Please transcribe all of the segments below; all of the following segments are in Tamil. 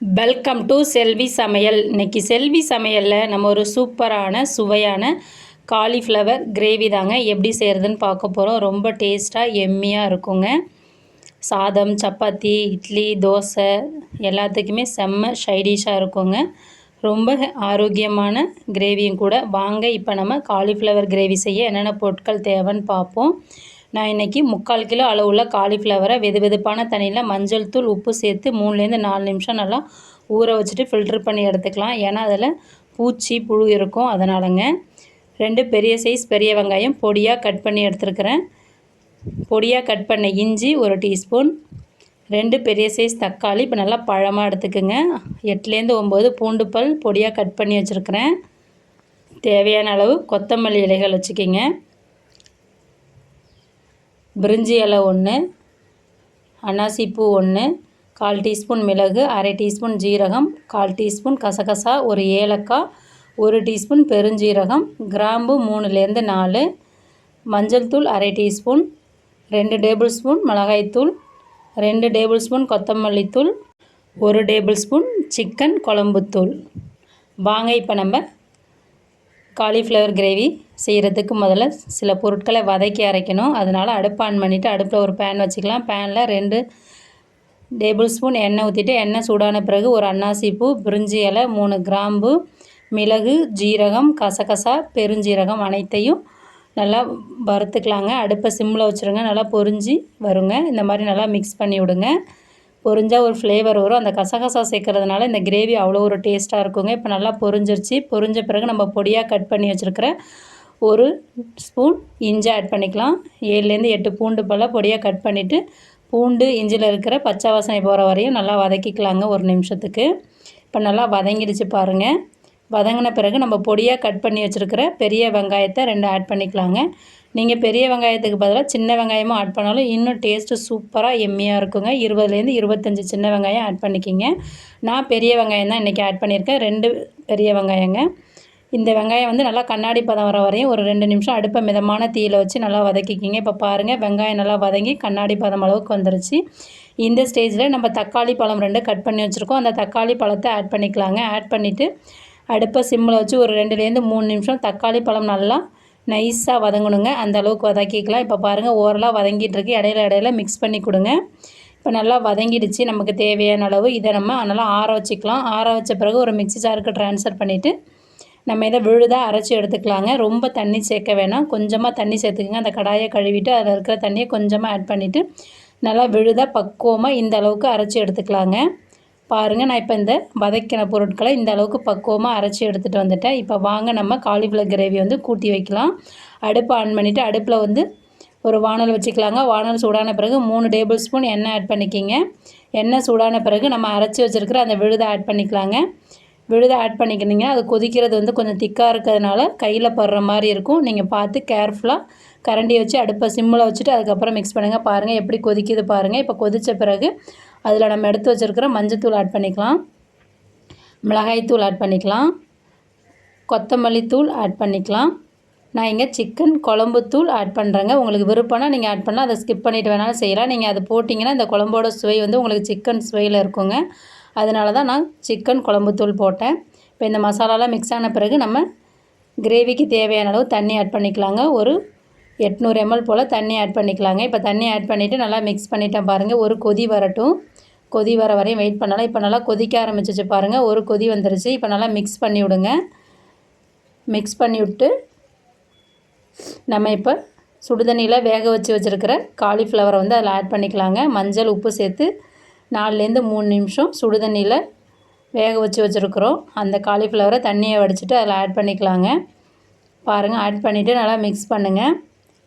வெல்கம் டு செல்வி சமையல் இன்னைக்கு செல்வி சமையலில் நம்ம ஒரு சூப்பரான சுவையான காலிஃப்ளவர் கிரேவி தாங்க எப்படி செய்கிறதுன்னு பார்க்க போகிறோம் ரொம்ப டேஸ்ட்டாக எம்மியாக இருக்குங்க. சாதம் சப்பாத்தி இட்லி தோசை எல்லாத்துக்குமே செம்ம ஷைடிஷாக இருக்குங்க. ரொம்ப ஆரோக்கியமான கிரேவியும் கூட. வாங்க இப்போ நம்ம காலிஃப்ளவர் கிரேவி செய்ய என்னென்ன பொருட்கள் தேவைன்னு பார்ப்போம். நான் இன்றைக்கி முக்கால் கிலோ அளவுள்ள காலிஃப்ளவரை வெது வெதுப்பான தண்ணியில் மஞ்சள் தூள் உப்பு சேர்த்து மூணுலேருந்து நாலு நிமிஷம் நல்லா ஊற வச்சுட்டு ஃபில்ட்ரு பண்ணி எடுத்துக்கலாம். ஏன்னா அதில் பூச்சி புழு இருக்கும். அதனாலங்க ரெண்டு பெரிய சைஸ் பெரிய வெங்காயம் பொடியாக கட் பண்ணி எடுத்துருக்கிறேன். பொடியாக கட் பண்ண இஞ்சி ஒரு டீஸ்பூன். ரெண்டு பெரிய சைஸ் தக்காளி. இப்போ நல்லா பழமாக எடுத்துக்கோங்க. எட்டுலேருந்து ஒம்பது பூண்டு பல் பொடியாக கட் பண்ணி வச்சுருக்கிறேன். தேவையான அளவு கொத்தமல்லி இலைகள் வச்சுக்கிங்க. பிரிஞ்சி இலை ஒன்று அன்னாசிப்பூ ஒன்று கால் டீஸ்பூன் மிளகு அரை டீஸ்பூன் ஜீரகம் கால் டீஸ்பூன் கசகசா ஒரு ஏலக்காய் ஒரு டீஸ்பூன் பெருஞ்சீரகம் கிராம்பு மூணுலேருந்து நாலு மஞ்சள் தூள் அரை டீஸ்பூன் ரெண்டு டேபிள் ஸ்பூன் மிளகாய்த்தூள் ரெண்டு டேபிள் ஸ்பூன் கொத்தமல்லி தூள் ஒரு டேபிள் ஸ்பூன் சிக்கன் குழம்புத்தூள் வாங்க இப்போ நம்ம காலிஃப்ளவர் கிரேவி செய்கிறதுக்கு முதல்ல சில பொருட்களை வதக்கி அரைக்கணும். அதனால் அடுப்பு ஆன் பண்ணிவிட்டு அடுப்பில் ஒரு பேன் வச்சுக்கலாம். பேனில் ரெண்டு டேபிள் ஸ்பூன் எண்ணெய் ஊற்றிட்டு எண்ணெய் சூடான பிறகு ஒரு அன்னாசி பூ பிரிஞ்சி இலை மூணு கிராம்பு மிளகு ஜீரகம் கசகசா பெருஞ்சீரகம் அனைத்தையும் நல்லா வறுத்துக்கலாங்க. அடுப்பை சிம்மில் வச்சுருங்க. நல்லா பொரிஞ்சு வருங்க. இந்த மாதிரி நல்லா மிக்ஸ் பண்ணி விடுங்க. பொரிஞ்சால் ஒரு ஃப்ளேவர் வரும். அந்த கசகசா சேர்க்கறதுனால இந்த கிரேவி அவ்வளோ ஒரு டேஸ்ட்டாக இருக்குங்க. இப்போ நல்லா பொரிஞ்சிருச்சு. பொரிஞ்ச பிறகு நம்ம பொடியாக கட் பண்ணி வச்சுருக்கிற ஒரு ஸ்பூன் இஞ்சி ஆட் பண்ணிக்கலாம். ஏழுலேருந்து எட்டு பூண்டு பல்ல பொடியாக கட் பண்ணிவிட்டு பூண்டு இஞ்சியில் இருக்கிற பச்சை வாசனை போகிற வரையும் நல்லா வதக்கிக்கலாங்க ஒரு நிமிஷத்துக்கு. இப்போ நல்லா வதங்கிடுச்சு பாருங்கள் வதங்கின பிறகு நம்ம பொடியாக கட் பண்ணி வச்சுருக்கிற பெரிய வெங்காயத்தை ரெண்டு ஆட் பண்ணிக்கலாங்க. நீங்கள் பெரிய வெங்காயத்துக்கு பதிலாக சின்ன வெங்காயமும் ஆட் பண்ணாலும் இன்னும் டேஸ்ட்டு சூப்பராக எம்மியாக இருக்குங்க. இருபதுலேருந்து இருபத்தஞ்சி சின்ன வெங்காயம் ஆட் பண்ணிக்கிங்க. நான் பெரிய வெங்காயம் தான் இன்றைக்கி ஆட் பண்ணியிருக்கேன். ரெண்டு பெரிய வெங்காயங்க. இந்த வெங்காயம் வந்து நல்லா கண்ணாடி பதம் வர வரையும் ஒரு ரெண்டு நிமிஷம் அடுப்பை மிதமான தீயில் வச்சு நல்லா வதக்கிக்கிங்க. இப்போ பாருங்கள் வெங்காயம் நல்லா வதங்கி கண்ணாடி பதம் அளவுக்கு வந்துருச்சு. இந்த ஸ்டேஜில் நம்ம தக்காளி பழம் ரெண்டு கட் பண்ணி வச்சுருக்கோம். அந்த தக்காளி பழத்தை ஆட் பண்ணிக்கலாங்க. ஆட் பண்ணிவிட்டு அடுப்பை சிம்மில் வச்சு ஒரு ரெண்டுலேருந்து மூணு நிமிஷம் தக்காளி பழம் நல்லா நைஸாக வதங்கணுங்க. அந்த அளவுக்கு வதக்கிக்கலாம். இப்போ பாருங்கள் ஓரலாக வதங்கிட்டுருக்கு. இடையில இடையில மிக்ஸ் பண்ணி கொடுங்க. இப்போ நல்லா வதங்கிடுச்சு. நமக்கு தேவையான அளவு. இதை நம்ம நல்லா ஆற வச்சுக்கலாம். ஆற வச்ச பிறகு ஒரு மிக்சி ஜாருக்கு ட்ரான்ஸ்ஃபர் பண்ணிவிட்டு நம்ம இதை விழுதாக அரைச்சி எடுத்துக்கலாங்க. ரொம்ப தண்ணி சேர்க்க வேணாம். கொஞ்சமாக தண்ணி சேர்த்துக்குங்க. அந்த கடாயை கழுவிட்டு அதில் இருக்கிற தண்ணியை கொஞ்சமாக ஆட் பண்ணிவிட்டு நல்லா விழுதாக பக்குவமாக இந்த அளவுக்கு அரைச்சி எடுத்துக்கலாங்க. பாருங்கள் நான் இப்போ இந்த வதக்கின பொருட்களை இந்த அளவுக்கு பக்குவமாக அரைச்சி எடுத்துகிட்டு வந்துட்டேன். இப்போ வாங்க நம்ம காலிஃப்ளவர் கிரேவி வந்து கூட்டி வைக்கலாம். அடுப்பை ஆன் பண்ணிவிட்டு அடுப்பில் வந்து ஒரு வானல் வச்சுக்கலாங்க. வானல் சூடான பிறகு மூணு டேபிள் ஸ்பூன் எண்ணெய் ஆட் பண்ணிக்கிங்க. எண்ணெய் சூடான பிறகு நம்ம அரைச்சி வச்சுருக்கிற அந்த விழுதை ஆட் பண்ணிக்கலாங்க. விழுதை ஆட் பண்ணிக்கினீங்க அது கொதிக்கிறது வந்து கொஞ்சம் திக்காக இருக்கிறதுனால கையில் படுற மாதிரி இருக்கும். நீங்கள் பார்த்து கேர்ஃபுல்லாக கரண்டி வச்சு அடுப்பை சிம்மில் வச்சுட்டு அதுக்கப்புறம் மிக்ஸ் பண்ணுங்கள் பாருங்கள் எப்படி கொதிக்குது பாருங்கள் இப்போ கொதித்த பிறகு அதில் நம்ம எடுத்து வச்சுருக்கிற மஞ்சத்தூள் ஆட் பண்ணிக்கலாம். மிளகாய்த்தூள் ஆட் பண்ணிக்கலாம். கொத்தமல்லி தூள் ஆட் பண்ணிக்கலாம். நான் இங்கே சிக்கன் குழம்பு தூள் ஆட் பண்ணுறேங்க உங்களுக்கு விருப்பம்னா நீங்கள் ஆட் பண்ணால் அதை ஸ்கிப் பண்ணிவிட்டு வேணாலும் செய்யலாம். நீங்கள் அது போட்டிங்கன்னா இந்த குழம்போட சுவை வந்து உங்களுக்கு சிக்கன் சுவையில் இருக்குங்க. அதனால தான் நான் சிக்கன் குழம்பு தூள் போட்டேன். இப்போ இந்த மசாலாலாம் மிக்ஸ் ஆன பிறகு நம்ம கிரேவிக்கு தேவையான அளவு தண்ணி ஆட் பண்ணிக்கலாங்க. ஒரு எட்நூறு எம்எல் போல் தண்ணி ஆட் பண்ணிக்கலாங்க. இப்போ தண்ணி ஆட் பண்ணிவிட்டு நல்லா மிக்ஸ் பண்ணிட்டேன் பாருங்கள் ஒரு கொதி வரட்டும். கொதி வர வரையும் வெயிட் பண்ணலாம். இப்போ நல்லா கொதிக்க ஆரம்பிச்சிச்சு பாருங்கள் ஒரு கொதி வந்துருச்சு. இப்போ நல்லா மிக்ஸ் பண்ணி விடுங்க. மிக்ஸ் பண்ணி விட்டு நம்ம இப்போ சுடுதண்ணியில் வேக வச்சு வச்சுருக்கிற காலிஃப்ளவரை வந்து அதில் ஆட் பண்ணிக்கலாங்க. மஞ்சள் உப்பு சேர்த்து நாலுலேருந்து மூணு நிமிஷம் சுடுதண்ணியில் வேக வச்சு வச்சுருக்குறோம். அந்த காலிஃப்ளவரை தண்ணியை வடிச்சிட்டு அதில் ஆட் பண்ணிக்கலாங்க. பாருங்கள் ஆட் பண்ணிவிட்டு நல்லா மிக்ஸ் பண்ணுங்கள்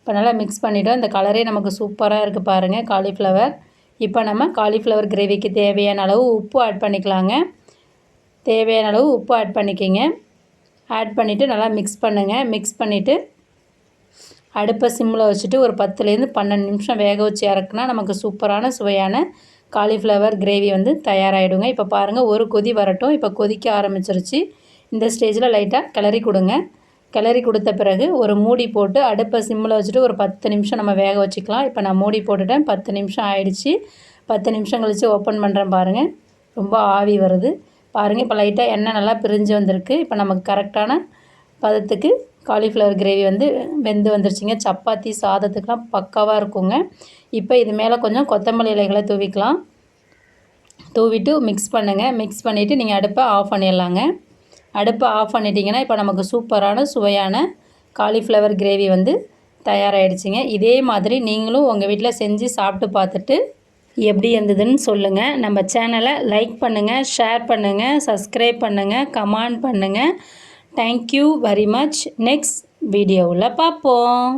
இப்போ நல்லா மிக்ஸ் பண்ணிவிட்டோம் இந்த கலரே நமக்கு சூப்பராக இருக்குது பாருங்கள் காலிஃப்ளவர் இப்போ நம்ம காலிஃப்ளவர் கிரேவிக்கு தேவையான அளவு உப்பு ஆட் பண்ணிக்கலாங்க. தேவையான அளவு உப்பு ஆட் பண்ணிக்கிங்க. ஆட் பண்ணிவிட்டு நல்லா மிக்ஸ் பண்ணுங்கள் மிக்ஸ் பண்ணிவிட்டு அடுப்பை சிம்மில் வச்சுட்டு ஒரு பத்துலேருந்து பன்னெண்டு நிமிஷம் வேக வச்சு இறக்குனா நமக்கு சூப்பரான சுவையான காலிஃப்ளவர் கிரேவி வந்து தயாராகிடுங்க இப்போ பாருங்கள் ஒரு கொதி வரட்டும். இப்போ கொதிக்க ஆரம்பிச்சிருச்சு. இந்த ஸ்டேஜில் லைட்டாக கிளறி கொடுங்க. கிளறி கொடுத்த பிறகு ஒரு மூடி போட்டு அடுப்பை சிம்மில் வச்சுட்டு ஒரு பத்து நிமிஷம் நம்ம வேக வச்சுக்கலாம். இப்போ நான் மூடி போட்டுட்டேன். பத்து நிமிஷம் ஆயிடுச்சு. பத்து நிமிஷம் கழித்து ஓப்பன் பண்ணுறேன் பாருங்கள் ரொம்ப ஆவி வருது. பாருங்கள் இப்போ லைட்டாக எண்ணெய் நல்லா பிரிஞ்சு வந்திருக்கு. இப்போ நமக்கு கரெக்டான பதத்துக்கு காலிஃப்ளவர் கிரேவி வந்து வெந்து வந்துருச்சுங்க. சப்பாத்தி சாதத்துக்கெலாம் பக்காவாக இருக்குங்க. இப்போ இது மேலே கொஞ்சம் கொத்தமல்லி இலைகளை தூவிக்கலாம். தூவிட்டு மிக்ஸ் பண்ணுங்கள் மிக்ஸ் பண்ணிவிட்டு நீங்கள் அடுப்பை ஆஃப் பண்ணிடலாங்க. அடுப்பை ஆஃப் பண்ணிட்டீங்கன்னா இப்போ நமக்கு சூப்பரான சுவையான காலிஃப்ளவர் கிரேவி வந்து தயாராகிடுச்சிங்க இதே மாதிரி நீங்களும் உங்கள் வீட்டில் செஞ்சு சாப்பிட்டு பார்த்துட்டு எப்படி இருந்ததுன்னு சொல்லுங்கள் நம்ம சேனலை லைக் பண்ணுங்கள் ஷேர் பண்ணுங்கள் சப்ஸ்கிரைப் பண்ணுங்கள் கமெண்ட் பண்ணுங்கள் தேங்க்யூ வெரி மச் நெக்ஸ்ட் வீடியோவில் பார்ப்போம்.